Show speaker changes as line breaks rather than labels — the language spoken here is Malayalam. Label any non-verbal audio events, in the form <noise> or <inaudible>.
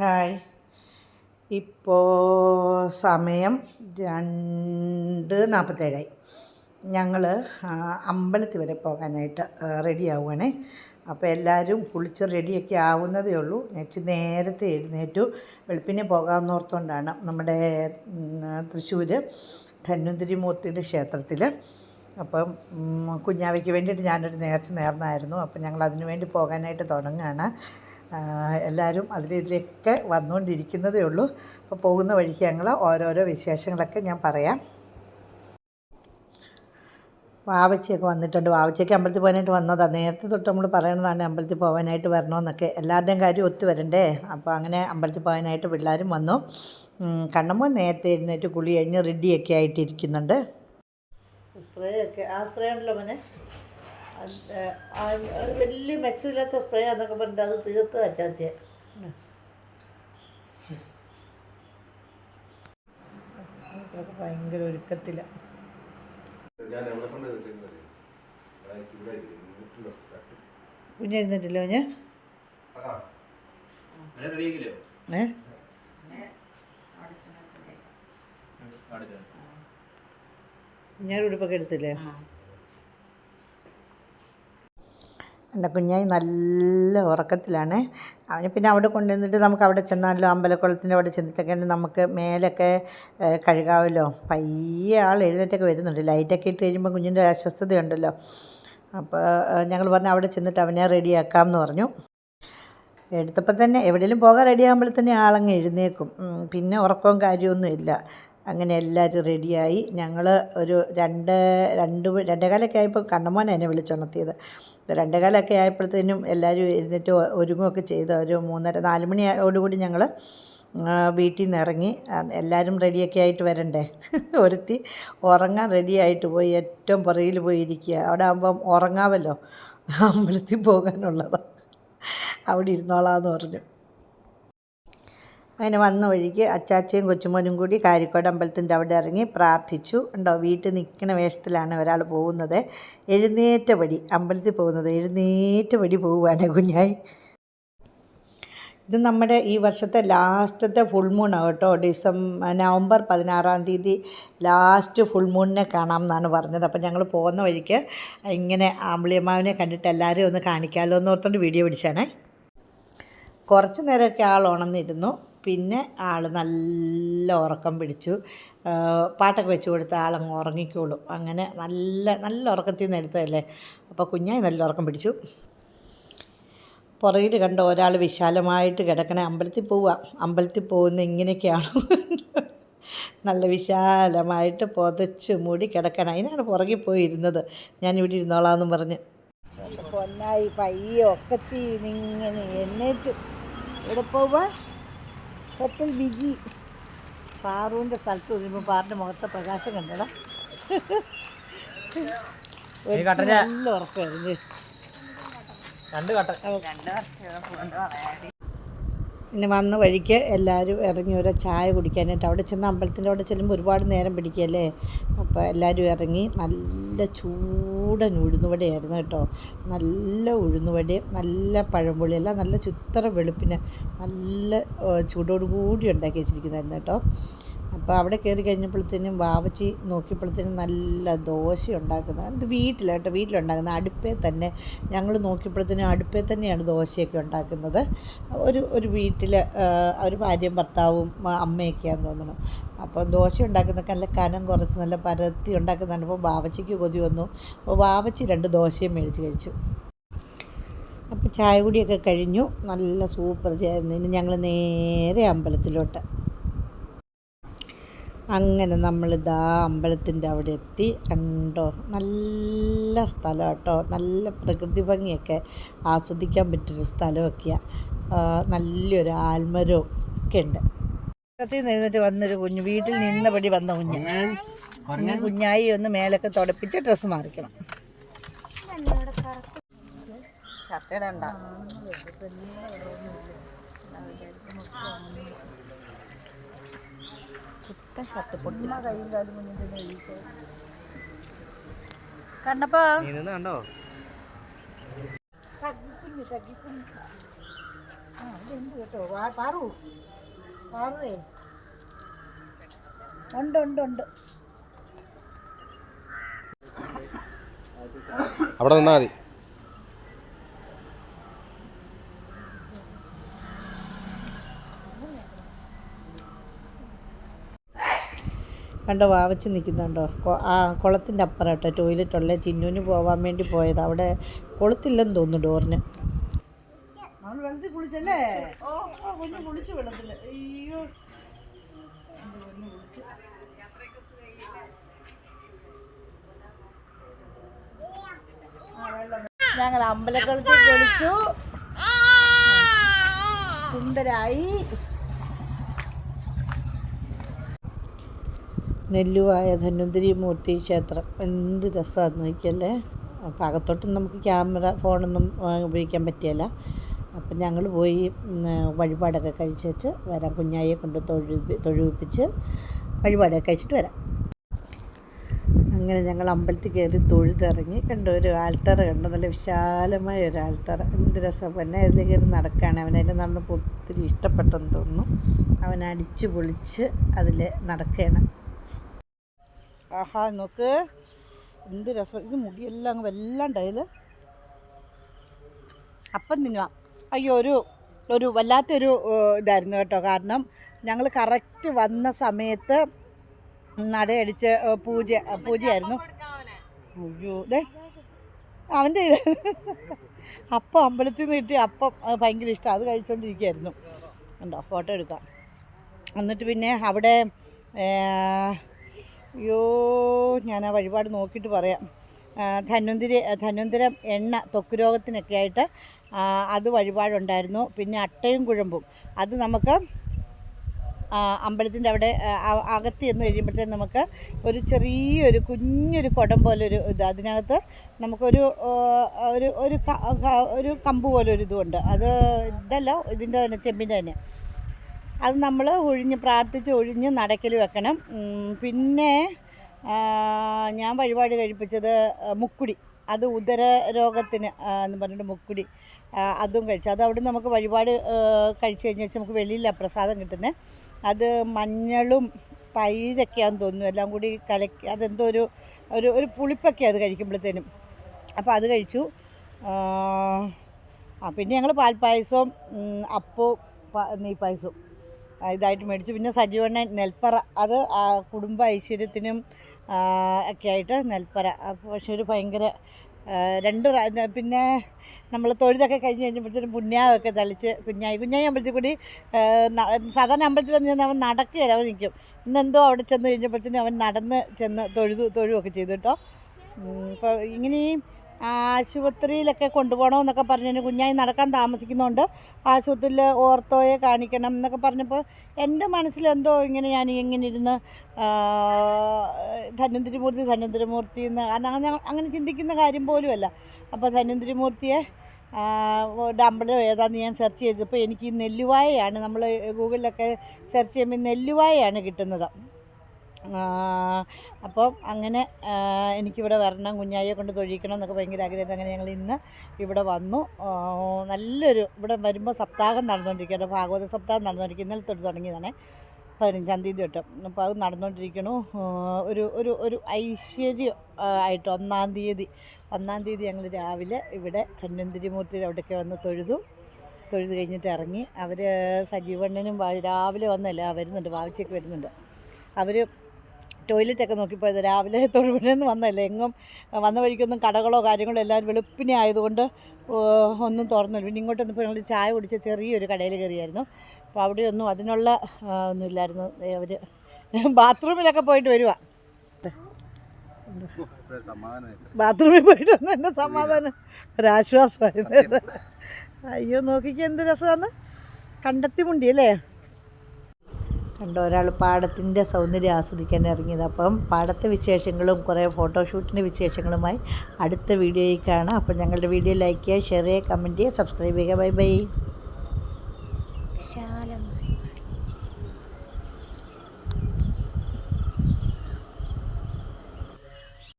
ഹായ് ഇപ്പോൾ സമയം രണ്ട് നാൽപ്പത്തേഴായി. ഞങ്ങൾ അമ്പലത്തിൽ വരെ പോകാനായിട്ട് റെഡി ആവുകയാണേ അപ്പോൾ എല്ലാവരും കുളിച്ച് റെഡിയൊക്കെ ആവുന്നതേ ഉള്ളൂ. നെച്ച് നേരത്തെ എഴുന്നേറ്റു. വെളുപ്പിനെ പോകാമെന്നോർത്തുകൊണ്ടാണ് നമ്മുടെ തൃശ്ശൂർ ധന്വന്തിരി മൂർത്തിയുടെ ക്ഷേത്രത്തിൽ അപ്പം കുഞ്ഞാവയ്ക്ക് വേണ്ടിയിട്ട് ഞാനൊരു നേർച്ച നേർന്നായിരുന്നു. അപ്പം ഞങ്ങൾ അതിനു വേണ്ടി പോകാനായിട്ട് തുടങ്ങുകയാണ് എല്ലാവരും അതിലിതിലൊക്കെ വന്നുകൊണ്ടിരിക്കുന്നതേ ഉള്ളൂ. അപ്പോൾ പോകുന്ന വഴിക്ക് ഞങ്ങൾ ഓരോരോ വിശേഷങ്ങളൊക്കെ ഞാൻ പറയാം. വാവച്ചയൊക്കെ വന്നിട്ടുണ്ട്. വാവച്ചയ്ക്ക് അമ്പലത്തിൽ പോകാനായിട്ട് വന്നതാണ് നേരത്തെ തൊട്ട് നമ്മൾ പറയണതാണ് അമ്പലത്തിൽ പോകാനായിട്ട് വരണമെന്നൊക്കെ. എല്ലാവരുടെയും കാര്യം ഒത്തു വരണ്ടേ? അപ്പോൾ അങ്ങനെ അമ്പലത്തിൽ പോകാനായിട്ട് പിള്ളേരും വന്നു. ഉം, നേരത്തെ എഴുന്നേറ്റ് കുളി കഴിഞ്ഞ് റെഡിയൊക്കെ ആയിട്ടിരിക്കുന്നുണ്ട്. സ്പ്രേ ഒക്കെ. ആ സ്പ്രേ ഉണ്ടല്ലോ മോനെ? വലിയ മെച്ചമില്ലാത്ത സ്പ്രേ എന്നൊക്കെ പറഞ്ഞിട്ട് അത് തീർത്ത് അച്ചാച്ചേ ഭയങ്കര
ഒരുക്കത്തില്ല
കുഞ്ഞെഴുന്നേറ്റില്ലോ ഞാൻ ഏ ഞാൻ ഉടുപ്പൊക്കെ എടുത്തില്ലേ? എന്റെ കുഞ്ഞായി നല്ല ഉറക്കത്തിലാണ്. അവനെ പിന്നെ അവിടെ കൊണ്ടുവന്നിട്ട് നമുക്ക് അവിടെ ചെന്നാലോ അമ്പലക്കുളത്തിന്റെ അവിടെ ചെന്നിട്ടൊക്കെ നമുക്ക് മേലൊക്കെ കഴുകാവല്ലോ. പയ്യെ ആൾ എഴുന്നേറ്റൊക്കെ വരുന്നുണ്ട്. ലൈറ്റൊക്കെ ഇട്ട് കഴിയുമ്പോൾ കുഞ്ഞിന്റെ അസ്വസ്ഥതയുണ്ടല്ലോ. അപ്പോൾ ഞങ്ങൾ പറഞ്ഞു അവിടെ ചെന്നിട്ട് അവനെ റെഡിയാക്കാം എന്ന് പറഞ്ഞു. എടുത്തപ്പോൾ തന്നെ എവിടെയെങ്കിലും പോകാൻ റെഡിയാകുമ്പോൾ തന്നെ ആളങ്ങ് എഴുന്നേക്കും പിന്നെ ഉറക്കവും കാര്യമൊന്നും ഇല്ല അങ്ങനെ എല്ലാവരും റെഡിയായി. ഞങ്ങൾ ഒരു രണ്ട് രണ്ട് രണ്ടേകാലൊക്കെ ആയപ്പോൾ കണ്ണമോൻ എന്നെ വിളിച്ചുണർത്തിയത്. രണ്ടേകാലൊക്കെ ആയപ്പോഴത്തേനും എല്ലാവരും എഴുന്നേറ്റ് ഒരുങ്ങുമൊക്കെ ചെയ്ത്. ഒരു മൂന്നര നാല് മണിയോടുകൂടി ഞങ്ങൾ വീട്ടിൽ നിന്ന് ഇറങ്ങി എല്ലാവരും റെഡിയൊക്കെ ആയിട്ട് വരണ്ടേ? <laughs> ഒരുത്തി ഉറങ്ങാൻ റെഡിയായിട്ട് പോയി. ഏറ്റവും പുറകിൽ പോയി ഇരിക്കുക. അവിടെ ആകുമ്പം ഉറങ്ങാമല്ലോ അമ്പലത്തിൽ പോകാനുള്ളതാണ് അവിടെ ഇരുന്നോളാന്ന് പറഞ്ഞു. അങ്ങനെ വന്ന വഴിക്ക് അച്ചാച്ചയും കൊച്ചുമോനും കൂടി കാരിക്കോട് അമ്പലത്തിന്റെ അവിടെ ഇറങ്ങി പ്രാർത്ഥിച്ചു. ഉണ്ടോ വീട്ടിൽ നിൽക്കുന്ന വേഷത്തിലാണ് ഒരാൾ പോകുന്നത്. എഴുന്നേറ്റ പടി അമ്പലത്തിൽ പോകുന്നത്. എഴുന്നേറ്റ പടി പോവുകയാണ് കുഞ്ഞായി. ഇത് നമ്മുടെ ഈ വർഷത്തെ ലാസ്റ്റത്തെ ഫുൾ മൂണാണ് കേട്ടോ. ഡിസംബർ നവംബർ പതിനാറാം തീയതി ലാസ്റ്റ് ഫുൾ മൂണിനെ കാണാം എന്നാണ് പറഞ്ഞത്. അപ്പം ഞങ്ങൾ പോകുന്ന വഴിക്ക് ഇങ്ങനെ ആമ്പിളിയമ്മാവിനെ കണ്ടിട്ട് എല്ലാവരെയും ഒന്ന് കാണിക്കാമല്ലോ എന്ന് ഓർത്തുകൊണ്ട് വീഡിയോ പിടിച്ചാണേ കുറച്ച് നേരമൊക്കെ ആൾ ഉണർന്നിരുന്നു. പിന്നെ ആൾ നല്ല ഉറക്കം പിടിച്ചു. പാട്ടൊക്കെ വെച്ച് കൊടുത്ത ആളങ്ങ് ഉറങ്ങിക്കോളും. അങ്ങനെ നല്ല നല്ല ഉറക്കത്തിൽ നിന്ന് എടുത്തതല്ലേ? അപ്പോൾ കുഞ്ഞായി നല്ല ഉറക്കം പിടിച്ചു. പുറകിൽ കണ്ട ഒരാൾ വിശാലമായിട്ട് കിടക്കണേ. അമ്പലത്തിൽ പോവുക അമ്പലത്തിൽ പോകുന്ന ഇങ്ങനെയൊക്കെയാണ്. നല്ല വിശാലമായിട്ട് പുതച്ച് മൂടി കിടക്കണം. അതിനാണ് പുറകിൽ പോയി ഇരുന്നത് ഞാനിവിടെ ഇരുന്നോളാമെന്നും പറഞ്ഞ്. പൊന്നായി പയ്യെ ഒക്കത്തി ഇങ്ങനെ എണ്ണേറ്റു. ഇവിടെ പോവാൻ ഹോട്ടൽ ബിജി പാറുവിന്റെ സ്ഥലത്ത് വരുമ്പോൾ പാറിന്റെ മുഖത്തെ പ്രകാശം കണ്ടടാ. നല്ല ഉറപ്പായിരുന്നു.
രണ്ട് കട്ട
പിന്നെ വന്ന വഴിക്ക് എല്ലാവരും ഇറങ്ങി ഓരോ ചായ കുടിക്കാനായിട്ട് അവിടെ ചെന്ന് അമ്പലത്തിന്റെ അവിടെ ചെല്ലുമ്പോൾ ഒരുപാട് നേരം പിടിക്കുകയല്ലേ അപ്പോൾ എല്ലാവരും ഇറങ്ങി നല്ല ചൂടൻ ഉഴുന്നുവടയായിരുന്നു കേട്ടോ. നല്ല ഉഴുന്നുവടയും നല്ല പഴംപൊളി അല്ല നല്ല ചുത്തറ വെളുപ്പിന് നല്ല ചൂടോടുകൂടി ഉണ്ടാക്കി വെച്ചിരിക്കുന്നതായിരുന്നു കേട്ടോ. അപ്പോൾ അവിടെ കയറി കഴിഞ്ഞപ്പോഴത്തേനും വാവച്ചി നോക്കിയപ്പോഴത്തേനും നല്ല ദോശ ഉണ്ടാക്കുന്നത്. അത് വീട്ടിലാട്ടോ വീട്ടിലുണ്ടാക്കുന്ന അടുപ്പേ തന്നെ ഞങ്ങൾ നോക്കിയപ്പോഴത്തേനും അടുപ്പേ തന്നെയാണ് ദോശയൊക്കെ ഉണ്ടാക്കുന്നത്. ഒരു ഒരു വീട്ടിൽ ഒരു ഭാര്യയും ഭർത്താവും അമ്മയൊക്കെയാന്ന് തോന്നുന്നു. അപ്പോൾ ദോശ ഉണ്ടാക്കുന്നൊക്കെ നല്ല കനം കുറച്ച് നല്ല പരത്തി ഉണ്ടാക്കുന്നതാണ്. അപ്പോൾ വാവച്ചിക്ക് കൊതി വന്നു. അപ്പോൾ വാവച്ചി രണ്ട് ദോശയും മേടിച്ച് കഴിച്ചു. അപ്പോൾ ചായ കുടിയൊക്കെ കഴിഞ്ഞു. നല്ല സൂപ്പർ ചേർന്ന് ഞങ്ങൾ നേരെ അമ്പലത്തിലോട്ട്. അങ്ങനെ നമ്മളിതാ അമ്പലത്തിന്റെ അവിടെ എത്തി. കണ്ടോ? നല്ല സ്ഥലം കേട്ടോ. നല്ല പ്രകൃതി ഭംഗിയൊക്കെ ആസ്വദിക്കാൻ പറ്റിയൊരു സ്ഥലമൊക്കെയാണ് നല്ലൊരു ആൽമരവും ഒക്കെ ഉണ്ട്. ത്തിൽ നിന്നിട്ട് വന്നൊരു കുഞ്ഞ് വീട്ടിൽ നിന്നപടി വന്ന കുഞ്ഞ്. കുഞ്ഞ് കുഞ്ഞായി ഒന്ന് മേലൊക്കെ തുടപ്പിച്ച് ഡ്രസ്സ് മാറിക്കണം. ഷർട്ടിടണ്ട ഷർട്ട് പൊട്ടി. കണ്ടപ്പോ
കണ്ടോ?
തഗ്ഗിക്കുഞ്ഞ് തഗ്ഗിക്കുഞ്ഞ്. ആ ഉണ്ട് കേട്ടോ? വാ- പാറു. പാറുവേ. ഉണ്ട് ഉണ്ട് ഉണ്ട്.
അവിടെ നിന്നാ മതി.
കണ്ടോ വാവച്ച് നിൽക്കുന്നുണ്ടോ ആ കുളത്തിന്റെ അപ്പുറം കേട്ടോ ടോയ്ലറ്റുള്ള ചിന്നുവിന് പോവാൻ വേണ്ടി പോയത്. അവിടെ കൊളുത്തില്ലെന്ന് തോന്നുന്നു ഡോറിന്. നമ്മൾ വെള്ളത്തിൽ കുളിച്ചല്ലേ? ഓ കുഞ്ഞു കുളിച്ചു വെള്ളത്തിൽ അയ്യോ. ഞങ്ങൾ അമ്പലക്കുളത്തിൽ കുളിച്ചു. സുന്ദരായി നെല്ലുവായ ധന്വന്തരി മൂർത്തി ക്ഷേത്രം. എന്ത് രസമാണെന്ന് നോക്കിയല്ലേ? അപ്പം അകത്തോട്ടും നമുക്ക് ക്യാമറ ഫോണൊന്നും ഉപയോഗിക്കാൻ പറ്റിയല്ല. അപ്പം ഞങ്ങൾ പോയി വഴിപാടൊക്കെ കഴിച്ചേച്ച് വരാം. കുഞ്ഞായെ കൊണ്ട് തൊഴുപ്പി തൊഴുവിപ്പിച്ച് വഴിപാടൊക്കെ കഴിച്ചിട്ട് വരാം. അങ്ങനെ ഞങ്ങൾ അമ്പലത്തിൽ കയറി തൊഴുതിറങ്ങി. കണ്ടു ഒരു ആൽത്തറ കണ്ടു? നല്ല വിശാലമായ ഒരു ആൽത്തറ. എന്ത് രസം പിന്നെ അതിൽ കയറി നടക്കുകയാണ്. അവനതിൽ നടന്നപ്പോൾ ഒത്തിരി ഇഷ്ടപ്പെട്ടെന്ന് തോന്നുന്നു. അവൻ അടിച്ച് പൊളിച്ച് അതിൽ നടക്കുകയാണ്. ആഹാ നോക്ക്. എന്ത് രസം. ഇത് മുടിയെല്ലാം അങ്ങ് വല്ലാണ്ട് അതിൽ അപ്പം തിന്നുക അയ്യോ ഒരു ഒരു വല്ലാത്തൊരു ഇതായിരുന്നു കേട്ടോ. കാരണം ഞങ്ങൾ കറക്റ്റ് വന്ന സമയത്ത് നടയടിച്ച് പൂജ പൂജയായിരുന്നു. അയ്യോ ദേ. അവന്റെ അപ്പം അമ്പലത്തിൽ നിന്ന് കിട്ടി അപ്പം ഭയങ്കര ഇഷ്ടം അത് കഴിച്ചുകൊണ്ടിരിക്കുകയായിരുന്നു ഉണ്ടോ ഫോട്ടോ എടുക്കാം. എന്നിട്ട് പിന്നെ അവിടെ അയ്യോ ഞാൻ ആ വഴിപാട് നോക്കിയിട്ട് പറയാം. ധന്വന്തിരി ധന്വന്തരം എണ്ണ ത്വക്ക് രോഗത്തിനൊക്കെ ആയിട്ട് അത് വഴിപാടുണ്ടായിരുന്നു. പിന്നെ അട്ടയും കുഴമ്പും. അത് നമുക്ക് അമ്പലത്തിന്റെ അവിടെ അകത്ത് ചെന്ന് കഴിയുമ്പോഴത്തേന് നമുക്ക് ഒരു ചെറിയൊരു കുഞ്ഞൊരു കുടം പോലെ ഒരു ഇത്. അതിനകത്ത് നമുക്കൊരു ഒരു ഒരു ഒരു കമ്പ് പോലെ ഒരു ഇതുമുണ്ട് അത് ഇതല്ല ഇതിന്റെ തന്നെ ചെമ്പിന്റെ തന്നെ. അത് നമ്മൾ ഒഴിഞ്ഞ് പ്രാർത്ഥിച്ച് ഒഴിഞ്ഞ് നടക്കൽ വെക്കണം. പിന്നെ ഞാൻ വഴിപാട് കഴിപ്പിച്ചത് മുക്കുടി. അത് ഉദര രോഗത്തിന് എന്ന് പറഞ്ഞിട്ട് മുക്കുടി അതും കഴിച്ചു. അത് അവിടെ നമുക്ക് വഴിപാട് കഴിച്ചു കഴിഞ്ഞാൽ നമുക്ക് വെളിയിൽ പ്രസാദം കിട്ടുന്നത് അത് മഞ്ഞളും പൈരൊക്കെയാണെന്ന് തോന്നുന്നു. എല്ലാം കൂടി കലക്കി അതെന്തോ ഒരു ഒരു ഒരു പുളിപ്പൊക്കെ അത് കഴിക്കുമ്പോഴത്തേനും. അപ്പോൾ അത് കഴിച്ചു. പിന്നെ ഞങ്ങൾ പാൽപ്പായസവും അപ്പവും നെയ്പ്പായസവും. ഇതായിട്ട് മേടിച്ചു. പിന്നെ സജീവണ്ണൻ നെൽപ്പറ. അത് കുടുംബ ഐശ്വര്യത്തിനും ഒക്കെ ആയിട്ട് നെൽപ്പറ. പക്ഷെ ഒരു ഭയങ്കര രണ്ട് പിന്നെ നമ്മൾ തൊഴുതൊക്കെ കഴിഞ്ഞ് കഴിഞ്ഞപ്പോഴത്തേനും പുണ്യാവൊക്കെ തളിച്ച് കുഞ്ഞായി. കുഞ്ഞായി അമ്പലത്തിൽ കൂടി സാധാരണ അമ്പലത്തിൽ വന്ന് ചെന്ന് അവൻ നടക്കുകയല്ല. അവൻ നിൽക്കും. ഇന്നെന്തോ അവിടെ ചെന്ന് കഴിഞ്ഞപ്പോഴത്തേനും അവൻ നടന്ന് ചെന്ന് തൊഴുതു തൊഴുവൊക്കെ ചെയ്തു കേട്ടോ. ഇപ്പോൾ ഇങ്ങനെ ഈ ആശുപത്രിയിലൊക്കെ കൊണ്ടുപോകണമെന്നൊക്കെ പറഞ്ഞു കുഞ്ഞായി നടക്കാൻ താമസിക്കുന്നതുകൊണ്ട് ആശുപത്രിയിൽ ഓർത്തോയെ കാണിക്കണം എന്നൊക്കെ പറഞ്ഞപ്പോൾ എന്റെ മനസ്സിലെന്തോ ഇങ്ങനെ ഞാൻ ഇങ്ങനെ ഇരുന്ന് ധന്വന്തിരിമൂർത്തി ധന്വന്തിരിമൂർത്തി എന്ന് കാരണം അങ്ങനെ അങ്ങനെ ചിന്തിക്കുന്ന കാര്യം പോലുമല്ല. അപ്പോൾ ധന്വന്തിരിമൂർത്തിയെ അമ്പലം ഏതാണെന്ന് ഞാൻ സെർച്ച് ചെയ്തപ്പോൾ എനിക്ക് നെല്ലുവായയാണ് നമ്മൾ ഗൂഗിളിലൊക്കെ സെർച്ച് ചെയ്യുമ്പോൾ നെല്ലുവായയാണ് കിട്ടുന്നത്. അപ്പം അങ്ങനെ എനിക്കിവിടെ വരണം കുഞ്ഞായിയെ കൊണ്ട് തൊഴിക്കണം എന്നൊക്കെ ഭയങ്കര ആഗ്രഹമായിരുന്നു. അങ്ങനെ ഞങ്ങൾ ഇന്ന് ഇവിടെ വന്നു. നല്ലൊരു ഇവിടെ വരുമ്പോൾ സപ്താഹം നടന്നുകൊണ്ടിരിക്കുകയാണ്. ഭാഗവത സപ്താഹം നടന്നുകൊണ്ടിരിക്കും ഇന്നലെ തൊട്ട് തുടങ്ങിയതാണേ. പതിനഞ്ചാം തീയതി തൊട്ട്. അപ്പോൾ അത് നടന്നുകൊണ്ടിരിക്കണു. ഒരു ഒരു ഒരു ഐശ്വര്യം ആയിട്ട് ഒന്നാം തീയതി ഒന്നാം തീയതി ഞങ്ങൾ രാവിലെ ഇവിടെ ധന്വന്തിരിമൂർത്തിയുടെ അവിടെയൊക്കെ വന്ന് തൊഴുതു. തൊഴുത് കഴിഞ്ഞിട്ട് ഇറങ്ങി. അവർ സജീവണ്ണനും രാവിലെ വന്നല്ല? വരുന്നുണ്ട്. വാവിച്ചേക്ക് വരുന്നുണ്ട്. അവർ ടോയ്ലറ്റൊക്കെ നോക്കിപ്പോയത്. രാവിലെ <laughs> തൊഴുപുഴന്ന് വന്നല്ലേ എങ്ങും വന്ന വഴിക്കൊന്നും കടകളോ കാര്യങ്ങളോ എല്ലാവരും വെളുപ്പിനെ ആയതുകൊണ്ട് ഒന്നും തുറന്നില്ല. പിന്നെ ഇങ്ങോട്ടൊന്നും പോയി ഞങ്ങൾ ചായ കുടിച്ച ചെറിയൊരു കടയിൽ കയറിയായിരുന്നു. അപ്പോൾ അവിടെയൊന്നും അതിനുള്ള ഒന്നുമില്ലായിരുന്നു അവർ ബാത്റൂമിലൊക്കെ പോയിട്ട് വരുവാ. ബാത്റൂമിൽ പോയിട്ട് വന്ന് എന്റെ സമാധാനം ഒരാശ്വാസമായിരുന്നു. അയ്യോ നോക്കിക്ക് എന്ത് രസമാണ് കണ്ടെത്തി മുണ്ടി അല്ലേ കണ്ടോ ഒരാൾ പാടത്തിന്റെ സൗന്ദര്യം ആസ്വദിക്കാൻ ഇറങ്ങിയത്. അപ്പം പാടത്തെ വിശേഷങ്ങളും കുറേ ഫോട്ടോഷൂട്ടിന്റെ വിശേഷങ്ങളുമായി അടുത്ത വീഡിയോയിൽ കാണാം. അപ്പം ഞങ്ങളുടെ വീഡിയോ ലൈക്ക് ചെയ്യുക ഷെയർ ചെയ്യുക കമന്റ് ചെയ്യുക സബ്സ്ക്രൈബ് ചെയ്യുക. Bye bye